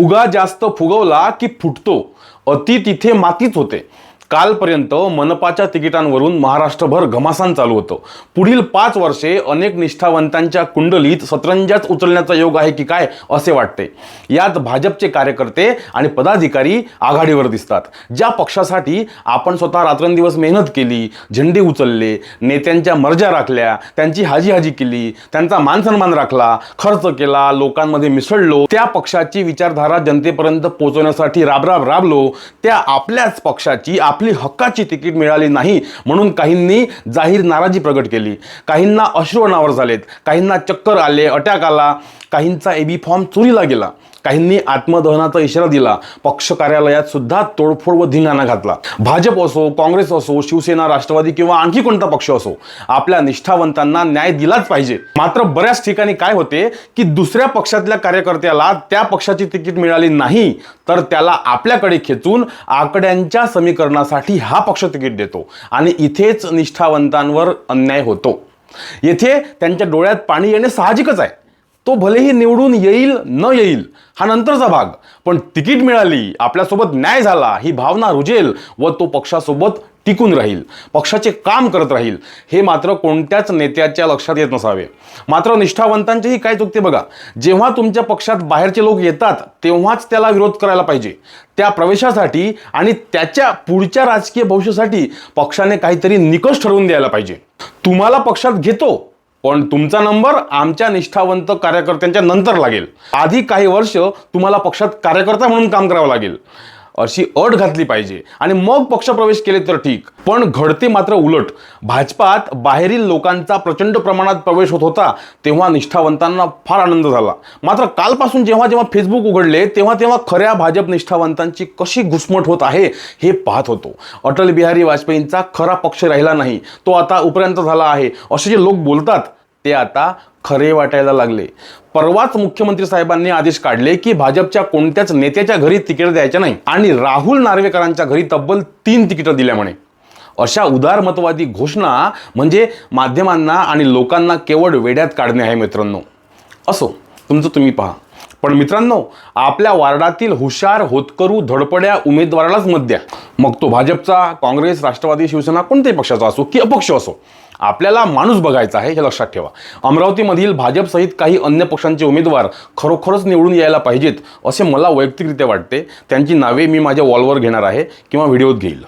फुगा जास्त फुगवला की फुटतो. अति तिथे मातीच होते. कालपर्यंत मनपाच्या तिकिटांवरून महाराष्ट्रभर घमासान चालू होतं. पुढील पाच वर्षे अनेक निष्ठावंतांच्या कुंडलीत सतरंजाच उचलण्याचा योग आहे की काय असे वाटते. यात भाजपचे कार्यकर्ते आणि पदाधिकारी आघाडीवर दिसतात. ज्या पक्षासाठी आपण स्वतः रात्रंदिवस मेहनत केली झेंडे उचलले नेत्यांच्या मर्जा राखल्या त्यांची हाजी हाजी केली त्यांचा मानसन्मान राखला खर्च केला लोकांमध्ये मिसळलो त्या पक्षाची विचारधारा जनतेपर्यंत पोहोचवण्यासाठी राबराब राबलो त्या आपल्याच पक्षाची आपली हक्काची तिकीट मिळाली नाही म्हणून काहींनी जाहीर नाराजी प्रकट केली. काहींना अश्रू अनावर झालेत. काहींना चक्कर आले अटॅक आला. काहींचा एबी फॉर्म चोरीला गेला. काहींनी आत्मदहनाचा इशारा दिला. पक्ष कार्यालयात सुद्धा तोडफोड व धिंगाणा घातला. भाजप असो काँग्रेस असो शिवसेना राष्ट्रवादी किंवा आणखी कोणता पक्ष असो आपल्या निष्ठावंतांना न्याय दिलाच पाहिजे. मात्र बऱ्याच ठिकाणी काय होते की दुसऱ्या पक्षातल्या कार्यकर्त्याला त्या पक्षाची तिकीट मिळाली नाही तर त्याला आपल्याकडे खेचून आकड्यांच्या समीकरणासाठी हा पक्ष तिकीट देतो आणि इथेच निष्ठावंतांवर अन्याय होतो. येथे त्यांच्या डोळ्यात पाणी येणे साहजिकच आहे. तो भलेही निवडून येईल न येईल हा नंतरचा भाग. पण तिकीट मिळाली आपल्यासोबत न्याय झाला ही भावना रुजेल व तो पक्षासोबत टिकून राहील पक्षाचे काम करत राहील हे मात्र कोणत्याच नेत्याच्या लक्षात येत नसावे. मात्र निष्ठावंतांचेही काय चुकते बघा जेव्हा तुमच्या पक्षात बाहेरचे लोक येतात तेव्हाच त्याला विरोध करायला पाहिजे. त्या प्रवेशासाठी आणि त्याच्या पुढच्या राजकीय भविष्यासाठी पक्षाने काहीतरी निकष ठरवून द्यायला पाहिजे. तुम्हाला पक्षात घेतो पण तुमचा नंबर आमच्या निष्ठावंत कार्यकर्त्यांच्या नंतर लागेल. आधी काही वर्ष तुम्हाला पक्षात कार्यकर्ता म्हणून काम करावं लागेल. अशी अट घातली पाहिजे. आणि मग पक्षप्रवेश केले तर ठीक. पण घडते मात्र उलट. भाजपात बाहेरील लोकांचा प्रचंड प्रमाणात प्रवेश होत होता तेव्हा निष्ठावंतांना फार आनंद झाला. मात्र कालपासून जेव्हा जेव्हा फेसबुक उघडले तेव्हा तेव्हा खऱ्या भाजप निष्ठावंतांची कशी घुसमट होत आहे हे पाहत होतो. अटल बिहारी वाजपेयींचा खरा पक्ष राहिला नाही. तो आता उपरांत झाला आहे असे जे लोक बोलतात ते आता खरे वाटायला लागले. परवाच मुख्यमंत्री साहेबांनी आदेश काढले की भाजपच्या कोणत्याच नेत्याच्या घरी तिकीट द्यायच्या नाही आणि राहुल नार्वेकरांच्या घरी तब्बल तीन तिकीटं दिल्या म्हणे. अशा उदारमतवादी घोषणा म्हणजे माध्यमांना आणि लोकांना केवळ वेड्यात काढणे आहे मित्रांनो. असो तुमचं तुम्ही पहा. पण मित्रांनो आपल्या वार्डातील हुशार होतकरू धडपड्या उमेदवारालाच मत द्या. मग तो भाजपचा काँग्रेस राष्ट्रवादी शिवसेना कोणत्याही पक्षाचा असो की अपक्ष असो आपल्याला माणूस बघायचा आहे हे लक्षात ठेवा. अमरावतीमधील भाजपसहित काही अन्य पक्षांचे उमेदवार खरोखरच निवडून यायला पाहिजेत असे मला वैयक्तिकरित्या वाटते. त्यांची नावे मी माझ्या वॉलवर घेणार आहे किंवा व्हिडिओत घेईल.